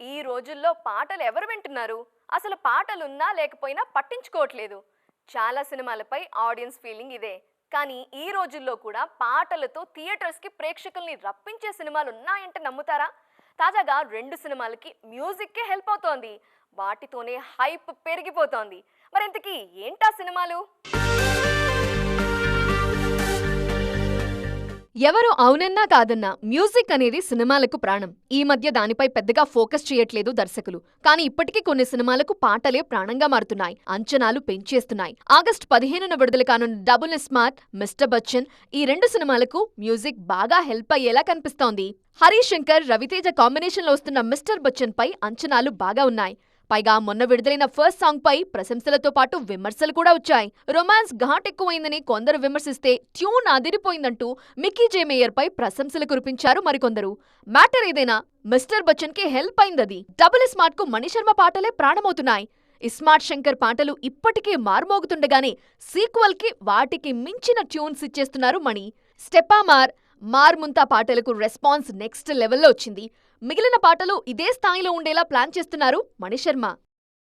ఈ రోజుల్లో పాటలు ఎవరు వింటున్నారు? అసలు పాటలున్నా లేకపోయినా పట్టించుకోవట్లేదు. చాలా సినిమాలపై ఆడియన్స్ ఫీలింగ్ ఇదే. కానీ ఈ రోజుల్లో కూడా పాటలతో థియేటర్స్కి ప్రేక్షకుల్ని రప్పించే సినిమాలు ఉన్నాయంటే నమ్ముతారా? తాజాగా రెండు సినిమాలకి మ్యూజిక్కే హెల్ప్ అవుతోంది. వాటితోనే హైప్ పెరిగిపోతోంది. మరింతకీ ఏంటా సినిమాలు? ఎవరు అవునన్నా కాదన్నా మ్యూజిక్ అనేది సినిమాలకు ప్రాణం. ఈ మధ్య దానిపై పెద్దగా ఫోకస్ చేయట్లేదు దర్శకులు. కానీ ఇప్పటికీ కొన్ని సినిమాలకు పాటలే ప్రాణంగా మారుతున్నాయి. అంచనాలు పెంచేస్తున్నాయి. ఆగస్టు పదిహేనున విడుదల కానున్న డబుల్ స్మార్ట్ మిస్టర్ బచ్చన్ ఈ రెండు సినిమాలకు మ్యూజిక్ బాగా హెల్ప్ అయ్యేలా కనిపిస్తోంది. హరీష్ శంకర్ రవితేజ కాంబినేషన్లో వస్తున్న మిస్టర్ బచ్చన్ పై అంచనాలు బాగా ఉన్నాయి. పైగా మొన్న విడుదలైన ఫస్ట్ సాంగ్ పై ప్రశంసలతో పాటు విమర్శలు కూడా వచ్చాయి. రొమాన్స్ ఘాట్ ఎక్కువైందని కొందరు విమర్శిస్తే ట్యూన్ అదిరిపోయిందంటూ మిక్కీ జేమేయర్ పై ప్రశంసలు కురిపించారు మరికొందరు. మ్యాటర్ ఏదైనా మిస్టర్ బచ్చన్కి హెల్ప్ అయిందది. డబుల్ స్మార్ట్కు మణిశర్మ పాటలే ప్రాణమవుతున్నాయి. ఇస్మార్ట్ శంకర్ పాటలు ఇప్పటికే మార్మోగుతుండగానే సీక్వెల్కి వాటికి మించిన ట్యూన్స్ ఇచ్చేస్తున్నారు మణి. స్టెపామార్ మార్ముంతా పాటలకు రెస్పాన్స్ నెక్స్ట్ లెవెల్లో వచ్చింది. మిగిలిన పాటలు ఇదే స్థాయిలో ఉండేలా ప్లాన్ చేస్తున్నారు మణిశర్మ